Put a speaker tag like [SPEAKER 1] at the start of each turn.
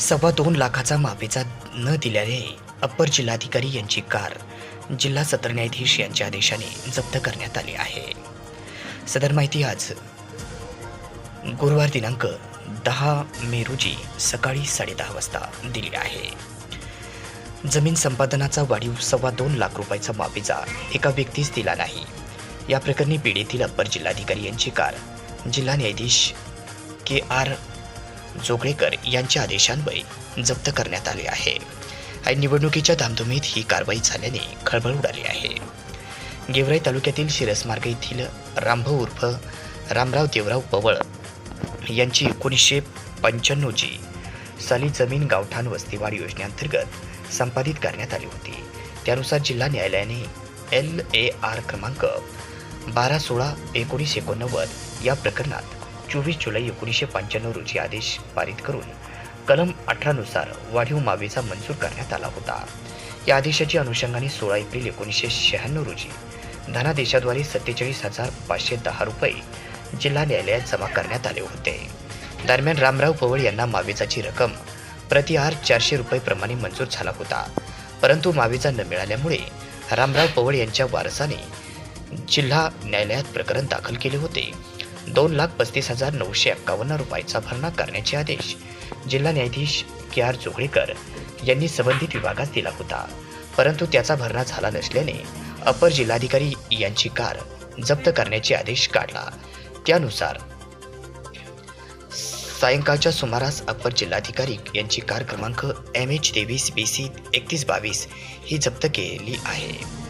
[SPEAKER 1] सव्वा दोन लाखाचा माफीचा न दिल्याने अप्पर जिल्हाधिकारी यांची कार जिल्हा सत्र न्यायाधीश यांच्या आदेशाने जप्त करण्यात आली आहे. सदर माहिती आज गुरुवार दिनांक दहा मे रोजी सकाळी साडेदहा वाजता दिली आहे. जमीन संपादनाचा वाढीव सव्वा दोन लाख रुपयाचा माफीचा एका व्यक्तीस दिला नाही. या प्रकरणी बीड अप्पर जिल्हाधिकारी यांची कार जिल्हा न्यायाधीश के आर जोगळेकर यांच्या आदेशान्वये जप्त करण्यात आले आहे. आणि निवडणुकीच्या धामधुमीत ही कारवाई झाल्याने खळबळ उडाली आहे. गेवराई तालुक्यातील शिरसमार्ग येथील रामभाऊ उर्फ रामराव देवराव पवळ यांची एकोणीसशे पंच्याण्णवची साली जमीन गावठाण वस्तीवाढ योजनेअंतर्गत संपादित करण्यात आली होती. त्यानुसार जिल्हा न्यायालयाने एल ए आर क्रमांक बारा सोळा एकोणीस एकोणनव्वद या प्रकरणात चोवीस जुलै एकोणीसशे पंच्याण्णव रोजी आदेश पारित करून कलम अठरानुसार वाढीव मावेचा मंजूर करण्यात आला होता. या आदेशाच्या अनुषंगाने सोळा एप्रिल एकोणीसशे शहाण्णव रोजी धनादेशाद्वारे सत्तेचाळीस हजार पाचशे दहा रुपये जिल्हा न्यायालयात जमा करण्यात आले होते. दरम्यान रामराव पवळ यांना मावेजाची रक्कम प्रति आर चारशे रुपयेप्रमाणे मंजूर झाला होता. परंतु मावेजा न मिळाल्यामुळे रामराव पवळ यांच्या वारसाने जिल्हा न्यायालयात प्रकरण दाखल केले होते. दोन लाख पस्तीस हजार नऊशे एक्कावन्न रुपयाचा भरणा करण्याचे आदेश. जिल्हा न्यायाधीश के आर जोगळेकर यांनी संबंधित विभागास दिला होता. परंतु त्याचा भरणा झाला नसल्याने अपर जिल्हाधिकारी यांची कार जप्त करण्याचे आदेश काढला. त्यानुसार सायंकाळच्या सुमारास अपर जिल्हाधिकारी यांची कार क्रमांक एम एच तेवीस बी सी एकतीस बावीस ही जप्त केली आहे.